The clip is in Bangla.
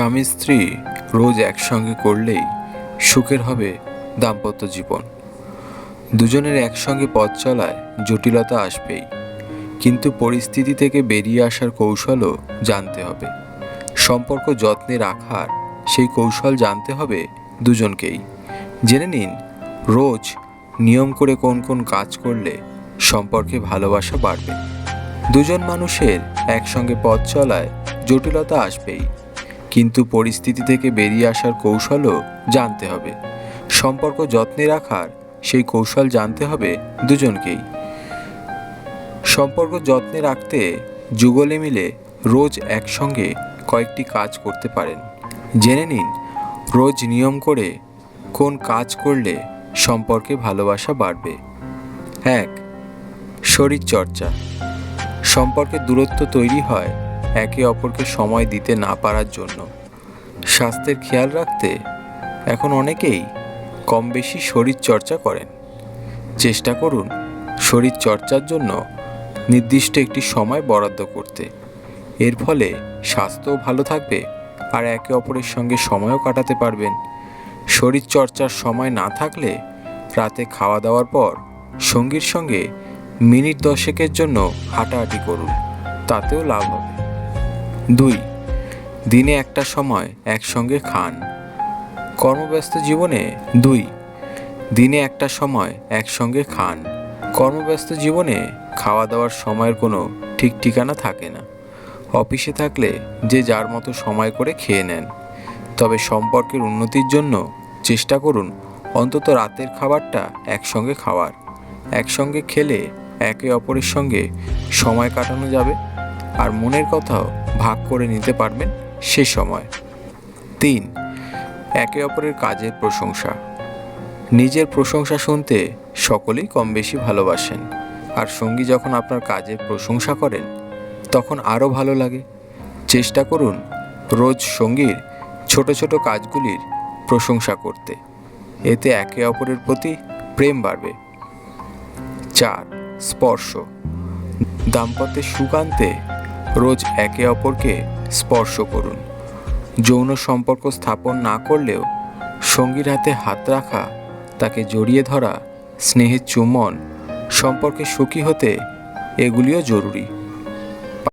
স্বামী স্ত্রী রোজ একসঙ্গে করলেই সুখের হবে দাম্পত্য জীবন। দুজনের একসঙ্গে পথ চলায় জটিলতা আসবেই, কিন্তু পরিস্থিতি থেকে বেরিয়ে আসার কৌশলও জানতে হবে। সম্পর্ক যত্নে রাখার সেই কৌশল জানতে হবে দুজনকেই। জেনে নিন, রোজ নিয়ম করে কোন কোন কাজ করলে সম্পর্কে ভালোবাসা বাড়বে। দুজন মানুষের একসঙ্গে পথ চলায় জটিলতা আসবেই। কিন্তু পরিস্থিতি থেকে বেরিয়ে আসার কৌশলও জানতে হবে। সম্পর্ক যত্নে রাখার সেই কৌশল জানতে হবে দুজনকেই। সম্পর্ক যত্নে রাখতে যুগলে মিলে রোজ একসঙ্গে কয়েকটি কাজ করতে পারেন। জেনে নিন, রোজ নিয়ম করে কোন কাজ করলে সম্পর্কে ভালোবাসা বাড়বে। এক, শরীরচর্চা। সম্পর্কে দূরত্ব তৈরি হয় একে অপরকে সময় দিতে না পারার জন্য। স্বাস্থ্যের খেয়াল রাখতে এখন অনেকেই কম বেশি শরীরচর্চা করেন। চেষ্টা করুন শরীরচর্চার জন্য নির্দিষ্ট একটি সময় বরাদ্দ করতে। এর ফলে স্বাস্থ্যও ভালো থাকবে আর একে অপরের সঙ্গে সময়ও কাটাতে পারবেন। শরীরচর্চার সময় না থাকলে রাতে খাওয়া দাওয়ার পর সঙ্গীর সঙ্গে মিনিট দশেকের জন্য হাঁটাহাঁটি করুন, তাতেও লাভ হবে। দুই, দিনে একটা সময় একসঙ্গে খান। কর্মব্যস্ত জীবনে দুই, দিনে একটা সময় একসঙ্গে খান। কর্মব্যস্ত জীবনে খাওয়া দাওয়ার সময়ের কোনো ঠিক ঠিকানা থাকে না। অফিসে থাকলে যে যার মতো সময় করে খেয়ে নেন। তবে সম্পর্কের উন্নতির জন্য চেষ্টা করুন অন্তত রাতের খাবারটা একসঙ্গে খাওয়ার। একসঙ্গে খেলে একে অপরের সঙ্গে সময় কাটানো যাবে। আর মনের কথাও ভাগ করে নিতে পারবেন সে সময়। তিন, একে অপরের কাজের প্রশংসা। নিজের প্রশংসা শুনতে সকলেই কম বেশি ভালোবাসেন। আর সঙ্গী যখন আপনার কাজের প্রশংসা করেন, তখন আরও ভালো লাগে। চেষ্টা করুন রোজ সঙ্গীর ছোট ছোট কাজগুলির প্রশংসা করতে। এতে একে অপরের প্রতি প্রেম বাড়বে। চার, স্পর্শ। দাম্পত্যের সুখ আনতে রোজ একে অপরকে স্পর্শ করুন। যৌন সম্পর্ক স্থাপন না করলেও সঙ্গীর হাতে হাত রাখা, তাকে জড়িয়ে ধরা, স্নেহের চুম্বন, সম্পর্কে সুখী হতে এগুলিও জরুরি।